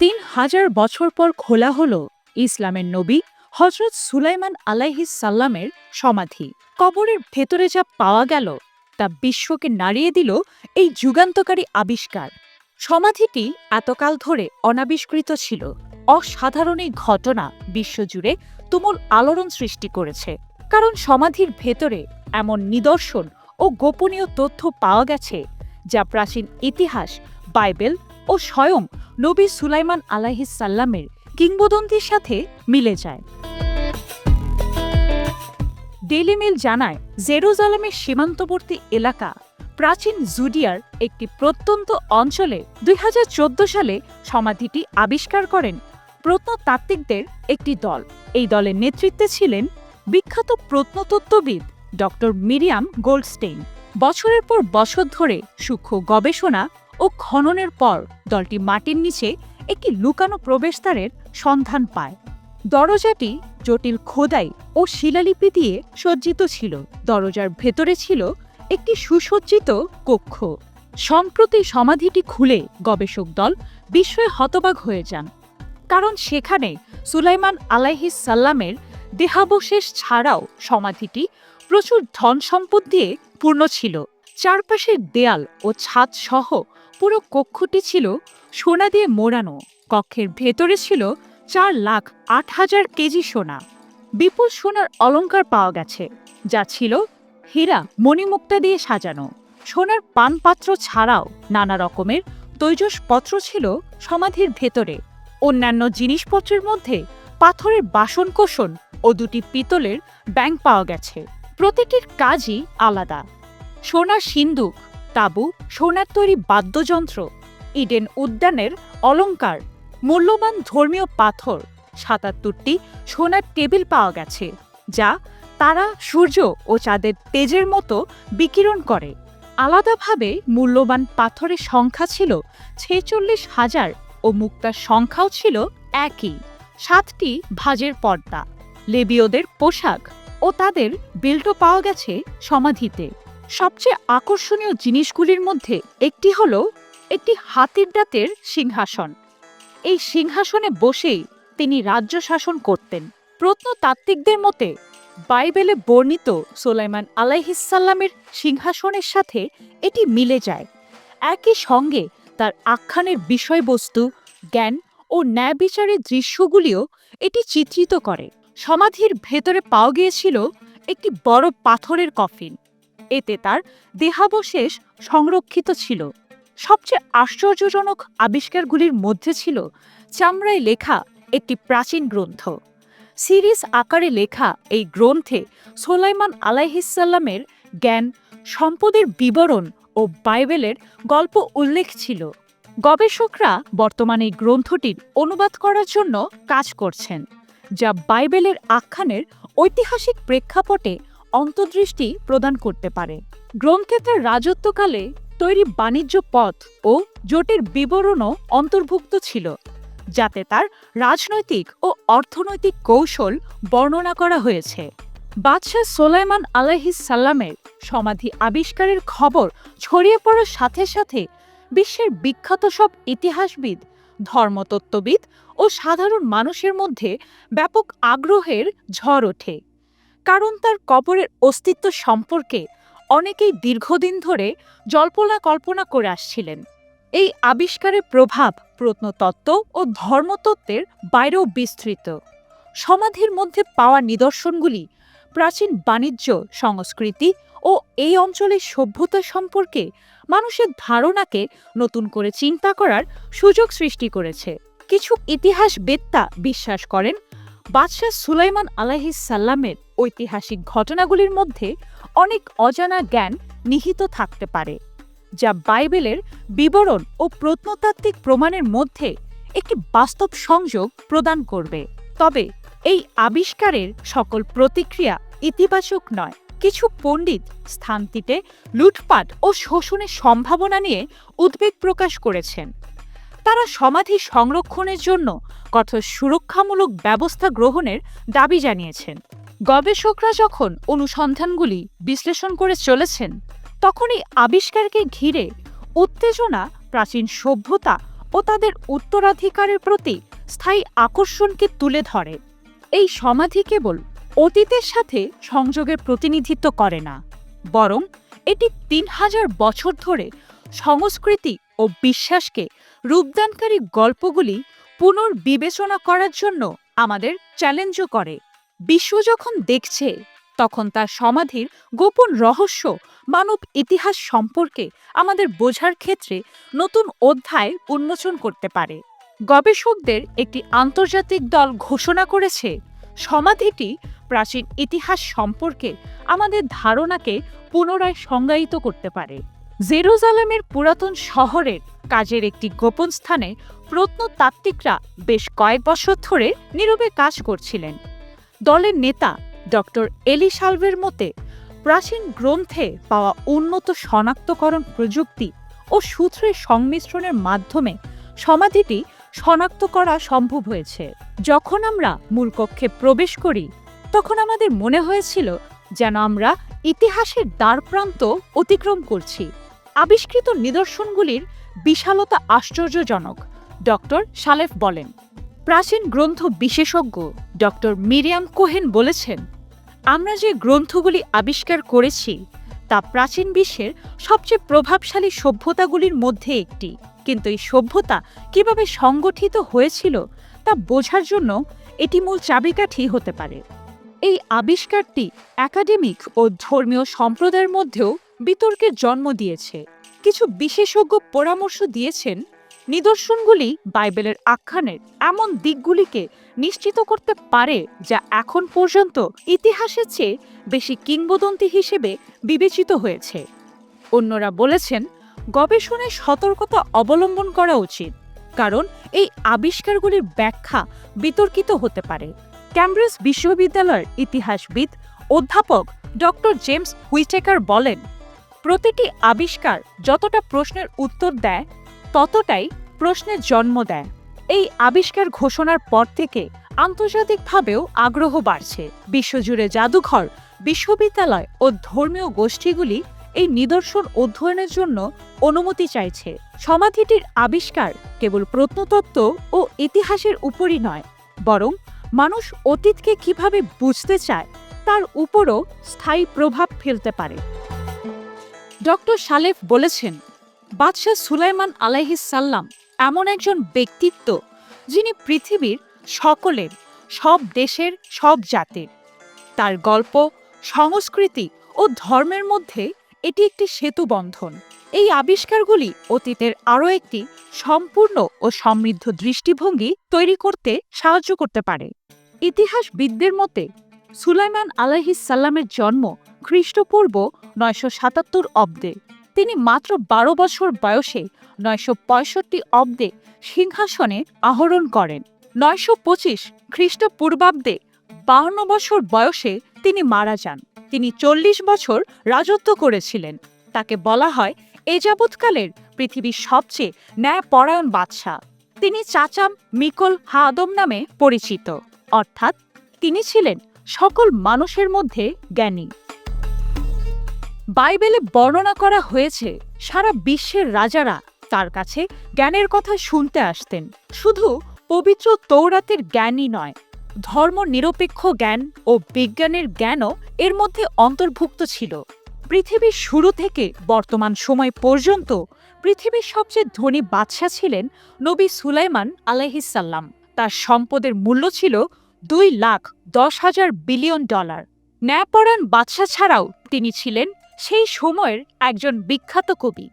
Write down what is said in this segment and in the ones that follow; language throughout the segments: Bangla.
তিন হাজার বছর পর খোলা হল ইসলামের নবী হজরত সুলাইমান আলাইহিস সাল্লামের সমাধি। কবরের ভেতরে যা পাওয়া গেল তা বিশ্বকে নাড়িয়ে দিল এই যুগান্তকারী আবিষ্কার। সমাধিটি এতকাল ধরে অনাবিষ্কৃত ছিল। অসাধারণ এই ঘটনা বিশ্বজুড়ে তুমুল আলোড়ন সৃষ্টি করেছে। কারণ সমাধির ভেতরে এমন নিদর্শন ও গোপনীয় তথ্য পাওয়া গেছে যা প্রাচীন ইতিহাস, বাইবেল ও স্বয়ং নবী সুলাইমান আলাহিস সাল্লামের কিংবদন্তির সাথে মিলে যায়। ডেইলি মিল জানায় জেরুজালেমের সীমান্তবর্তী এলাকা প্রাচীন জুডিয়ার একটি প্রত্যন্ত অঞ্চলে দুই সালে সমাধিটি আবিষ্কার করেন প্রত্নতাত্ত্বিকদের একটি দল। এই দলের নেতৃত্বে ছিলেন বিখ্যাত প্রত্নতত্ত্ববিদ ডক্টর মিরিয়াম গোল্ডস্টেইন। বছরের পর বছর ধরে সূক্ষ্ম গবেষণা ও খননের পর দলটি মাটির নিচে একটি লুকানো প্রবেশদ্বারের সন্ধান পায়। দরজাটি জটিল খোদাই ও শিলালিপি দিয়ে সজ্জিত ছিল। দরজার ভেতরে ছিল একটি সুসজ্জিত কক্ষ। সম্প্রতি সমাধিটি খুলে গবেষক দল বিস্ময়ে হতবাক হয়ে যান। কারণ সেখানে সুলাইমান আলাইহিস সাল্লামের দেহাবশেষ ছাড়াও সমাধিটি প্রচুর ধন সম্পদ দিয়ে পূর্ণ ছিল। চারপাশের দেয়াল ও ছাদ সহ পুরো কক্ষটি ছিল সোনা দিয়ে মোড়ানো। কক্ষের ভেতরে ছিল চার লাখ আট হাজার কেজি সোনা। বিপুল সোনার অলংকার পাওয়া গেছে, যা ছিল হীরা মণিমুক্তা দিয়ে সাজানো। সোনার পানপাত্র ছাড়াও নানা রকমের তৈজসপত্র ছিল সমাধির ভেতরে। অন্যান্য জিনিসপত্রের মধ্যে পাথরের বাসনকোসন ও দুটি পিতলের ব্যাংক পাওয়া গেছে। প্রতিটির কাজই আলাদা। সোনার সিন্দুক তাবু, সোনার তৈরি বাদ্যযন্ত্র, ইডেন উদ্যানের অলংকার মূল্যবান ধর্মীয় পাথর, সাতাত্তরটি সোনার টেবিল পাওয়া গেছে, যা তারা সূর্য ও চাঁদের তেজের মতো বিকিরণ করে। আলাদাভাবে মূল্যবান পাথরের সংখ্যা ছিল ছেচল্লিশ হাজার ও মুক্তার সংখ্যাও ছিল একই। সাতটি ভাজের পর্দা, লেবীয়দের পোশাক ও তাদের বেল্টও পাওয়া গেছে সমাধিতে। সবচেয়ে আকর্ষণীয় জিনিসগুলির মধ্যে একটি হল একটি হাতির দাঁতের সিংহাসন। এই সিংহাসনে বসেই তিনি রাজ্য শাসন করতেন। প্রত্নতাত্ত্বিকদের মতে, বাইবেলে বর্ণিত সোলাইমান আলাইহিসাল্লামের সিংহাসনের সাথে এটি মিলে যায়। একই সঙ্গে তার আখ্যানের বিষয়বস্তু, জ্ঞান ও ন্যায় বিচারের দৃশ্যগুলিও এটি চিত্রিত করে। সমাধির ভেতরে পাওয়া গিয়েছিল একটি বড় পাথরের কফিন। এতে তার দেহাবশেষ সংরক্ষিত ছিল। সবচেয়ে আশ্চর্যজনক আবিষ্কারগুলির মধ্যে ছিল চামড়ায় লেখা একটি প্রাচীন গ্রন্থ। সিরিজ আকারে লেখা এই গ্রন্থে সোলাইমান আলাইহিসাল্লামের জ্ঞান, সম্পদের বিবরণ ও বাইবেলের গল্প উল্লেখ ছিল। গবেষকরা বর্তমানে এই গ্রন্থটির অনুবাদ করার জন্য কাজ করছেন, যা বাইবেলের আখ্যানের ঐতিহাসিক প্রেক্ষাপটে অন্তর্দৃষ্টি প্রদান করতে পারে। গ্রন্থে তার রাজত্বকালে তৈরি বাণিজ্য পথ ও জোটের বিবরণও অন্তর্ভুক্ত ছিল, যাতে তার রাজনৈতিক ও অর্থনৈতিক কৌশল বর্ণনা করা হয়েছে। বাদশাহ সোলাইমান আলাহিস সাল্লামের সমাধি আবিষ্কারের খবর ছড়িয়ে পড়ার সাথে সাথে বিশ্বের বিখ্যাত সব ইতিহাসবিদ, ধর্মতত্ত্ববিদ ও সাধারণ মানুষের মধ্যে ব্যাপক আগ্রহের ঝড় ওঠে। কারণ তার কবরের অস্তিত্ব সম্পর্কে অনেকেই দীর্ঘদিন ধরে জল্পনা কল্পনা করে আসছিলেন। এই আবিষ্কারের প্রভাব প্রত্নতত্ত্ব ও ধর্মতত্ত্বের বাইরেও বিস্তৃত। সমাধির মধ্যে পাওয়া নিদর্শনগুলি প্রাচীন বাণিজ্য, সংস্কৃতি ও এই অঞ্চলের সভ্যতা সম্পর্কে মানুষের ধারণাকে নতুন করে চিন্তা করার সুযোগ সৃষ্টি করেছে। কিছু ইতিহাসবেত্তা বিশ্বাস করেন, বাদশাহ সুলাইমান আলাহিস সাল্লামের ঐতিহাসিক ঘটনাগুলির মধ্যে অনেক অজানা জ্ঞান নিহিত থাকতে পারে, যা বাইবেলের বিবরণ ও প্রত্নতাত্ত্বিক প্রমাণের মধ্যে একটি বাস্তব সংযোগ প্রদান করবে। তবে এই আবিষ্কারের সকল প্রতিক্রিয়া ইতিবাচক নয়। কিছু পণ্ডিত স্থানটিতে লুটপাট ও শোষণের সম্ভাবনা নিয়ে উদ্বেগ প্রকাশ করেছেন। তারা সমাধি সংরক্ষণের জন্য কঠোর সুরক্ষামূলক ব্যবস্থা গ্রহণের দাবি জানিয়েছেন। গবেষকরা যখন অনুসন্ধানগুলি বিশ্লেষণ করে চলেছেন তখন এই আবিষ্কারকে ঘিরে উত্তেজনা, প্রাচীন সভ্যতা ও তাদের উত্তরাধিকারের প্রতি স্থায়ী আকর্ষণকে তুলে ধরে। এই সমাধি কেবল অতীতের সাথে সংযোগের প্রতিনিধিত্ব করে না, বরং এটি তিন হাজার বছর ধরে সংস্কৃতি ও বিশ্বাসকে রূপদানকারী গল্পগুলি পুনর্বিবেচনা করার জন্য আমাদের চ্যালেঞ্জও করে। বিশ্ব যখন দেখছে, তখন তার সমাধির গোপন রহস্য, মানব ইতিহাস সম্পর্কে আমাদের বোঝার ক্ষেত্রে নতুন অধ্যায় উন্মোচন করতে পারে। গবেষকদের একটি আন্তর্জাতিক দল ঘোষণা করেছে, সমাধিটি প্রাচীন ইতিহাস সম্পর্কে আমাদের ধারণাকে পুনরায় সংজ্ঞায়িত করতে পারে। জেরুজালেমের পুরাতন শহরের কাজের একটি গোপন স্থানে প্রত্নতাত্ত্বিকরা বেশ কয়েক বছর ধরে নীরবে কাজ করছিলেন। দলের নেতা ডক্টর এলি সালভের মতে, প্রাচীন গ্রন্থে পাওয়া উন্নত শনাক্তকরণ প্রযুক্তি ও সূত্রের সংমিশ্রণের মাধ্যমে সমাধিটি শনাক্ত করা সম্ভব হয়েছে। যখন আমরা মূল কক্ষে প্রবেশ করি, তখন আমাদের মনে হয়েছিল যেন আমরা ইতিহাসের দ্বারপ্রান্ত অতিক্রম করছি। আবিষ্কৃত নিদর্শনগুলির বিশালতা আশ্চর্যজনক, ডক্টর সালেফ বলেন। প্রাচীন গ্রন্থ বিশেষজ্ঞ ডক্টর মিরিয়াম কোহেন বলেছেন, আমরা যে গ্রন্থগুলি আবিষ্কার করেছি, তা প্রাচীন বিশ্বের সবচেয়ে প্রভাবশালী সভ্যতাগুলির মধ্যে একটি। কিন্তু এই সভ্যতা কীভাবে সংগঠিত হয়েছিল, তা বোঝার জন্য এটি মূল চাবিকাঠি হতে পারে। এই আবিষ্কারটি একাডেমিক ও ধর্মীয় সম্প্রদায়ের মধ্যেও বিতর্কের জন্ম দিয়েছে। কিছু বিশেষজ্ঞ পরামর্শ দিয়েছেন নিদর্শনগুলি বাইবেলের আখ্যানের এমন দিকগুলিকে নিশ্চিত করতে পারে যা এখন পর্যন্ত ইতিহাসের চেয়ে বেশি কিংবদন্তি হিসেবে বিবেচিত হয়েছে। অন্যরা বলেছেন, গবেষণায় সতর্কতা অবলম্বন করা উচিত, কারণ এই আবিষ্কারগুলির ব্যাখ্যা বিতর্কিত হতে পারে। ক্যামব্রিজ বিশ্ববিদ্যালয়ের ইতিহাসবিদ অধ্যাপক ডক্টর জেমস হুইটেকার বলেন, প্রতিটি আবিষ্কার যতটা প্রশ্নের উত্তর দেয়, ততটাই প্রশ্নের জন্ম দেয়। এই আবিষ্কার ঘোষণার পর থেকে আন্তর্জাতিকভাবেও আগ্রহ বাড়ছে। বিশ্বজুড়ে জাদুঘর, বিশ্ববিদ্যালয় ও ধর্মীয় গোষ্ঠীগুলি এই নিদর্শন অধ্যয়নের জন্য অনুমতি চাইছে। সমাধিটির আবিষ্কার কেবল প্রত্নতত্ত্ব ও ইতিহাসের উপরই নয়, বরং মানুষ অতীতকে কীভাবে বুঝতে চায় তার উপরও স্থায়ী প্রভাব ফেলতে পারে। ডক্টর সালেফ বলেছেন, বাদশাহ সুলাইমান আলাইহিসাল্লাম এমন একজন ব্যক্তিত্ব যিনি পৃথিবীর সকলের, সব দেশের, সব জাতির। তার গল্প, সংস্কৃতি ও ধর্মের মধ্যে এটি একটি সেতু বন্ধন। এই আবিষ্কারগুলি অতীতের আরও একটি সম্পূর্ণ ও সমৃদ্ধ দৃষ্টিভঙ্গি তৈরি করতে সাহায্য করতে পারে। ইতিহাসবিদদের মতে, সুলাইমান আলাইহিসাল্লামের জন্ম খ্রিস্টপূর্ব নয়শো সাতাত্তর অব্দে। তিনি মাত্র বারো বছর বয়সে নয়শো পঁয়ষট্টি অব্দে সিংহাসনে আহরণ করেন। নয়শো পঁচিশ খ্রিস্টপূর্বাব্দে বাহান্ন বছর বয়সে তিনি মারা যান। তিনি চল্লিশ বছর রাজত্ব করেছিলেন। তাকে বলা হয় এ যাবৎকালের পৃথিবীর সবচেয়ে ন্যায়পরায়ণ বাদশাহ। তিনি চাচাম মিকল হা আদম নামে পরিচিত। অর্থাৎ তিনি ছিলেন সকল মানুষের মধ্যে জ্ঞানী। বাইবেলে বর্ণনা করা হয়েছে, সারা বিশ্বের রাজারা তার কাছে জ্ঞানের কথা শুনতে আসতেন। শুধু পবিত্র তৌরাতের জ্ঞানই নয়, ধর্ম নিরপেক্ষ জ্ঞান ও বিজ্ঞানের জ্ঞানও এর মধ্যে অন্তর্ভুক্ত ছিল। পৃথিবীর শুরু থেকে বর্তমান সময় পর্যন্ত পৃথিবীর সবচেয়ে ধনী বাদশাহ ছিলেন নবী সুলাইমান আলাইহিসাল্লাম তার সম্পদের মূল্য ছিল দুই লাখ দশ হাজার বিলিয়ন ডলার। ন্যায়পরায়ণ বাদশাহ ছাড়াও তিনি ছিলেন সেই সময়ের একজন বিখ্যাত কবি।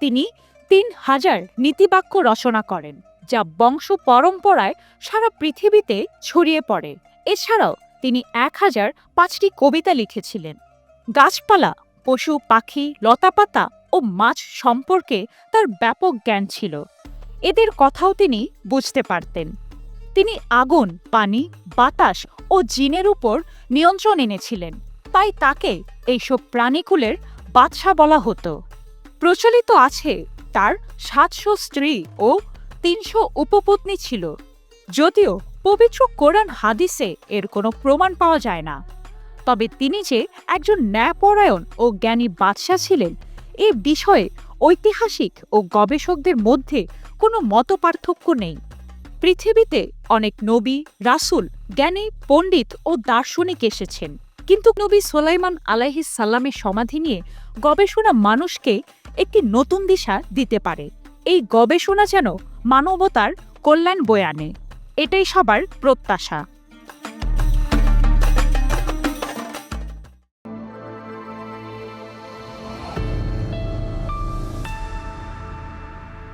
তিনি তিন হাজার নীতিবাক্য রচনা করেন, যা বংশ পরম্পরায় সারা পৃথিবীতে ছড়িয়ে পড়ে। এছাড়াও তিনি এক হাজার পাঁচটি কবিতা লিখেছিলেন। গাছপালা, পশু, পাখি, লতাপাতা ও মাছ সম্পর্কে তার ব্যাপক জ্ঞান ছিল। এদের কথাও তিনি বুঝতে পারতেন। তিনি আগুন, পানি, বাতাস ও জিনের উপর নিয়ন্ত্রণ এনেছিলেন। তাই তাকে এইসব প্রাণীকুলের বাদশাহ বলা হতো। প্রচলিত আছে, তার সাতশো স্ত্রী ও তিনশো উপপত্নী ছিল। যদিও পবিত্র কোরআন হাদিসে এর কোনো প্রমাণ পাওয়া যায় না। তবে তিনি যে একজন ন্যায়পরায়ণ ও জ্ঞানী বাদশাহ ছিলেন, এ বিষয়ে ঐতিহাসিক ও গবেষকদের মধ্যে কোনো মতপার্থক্য নেই। পৃথিবীতে অনেক নবী, রাসুল, জ্ঞানী, পণ্ডিত ও দার্শনিক এসেছেন। কিন্তু নবী সোলাইমান আলাইহিস সাল্লামের সমাধি নিয়ে গবেষণা মানুষকে একটি নতুন দিশা দিতে পারে। এই গবেষণা যেন মানবতার কল্যাণ বয়ে আনে। এটাই সবার প্রত্যাশা।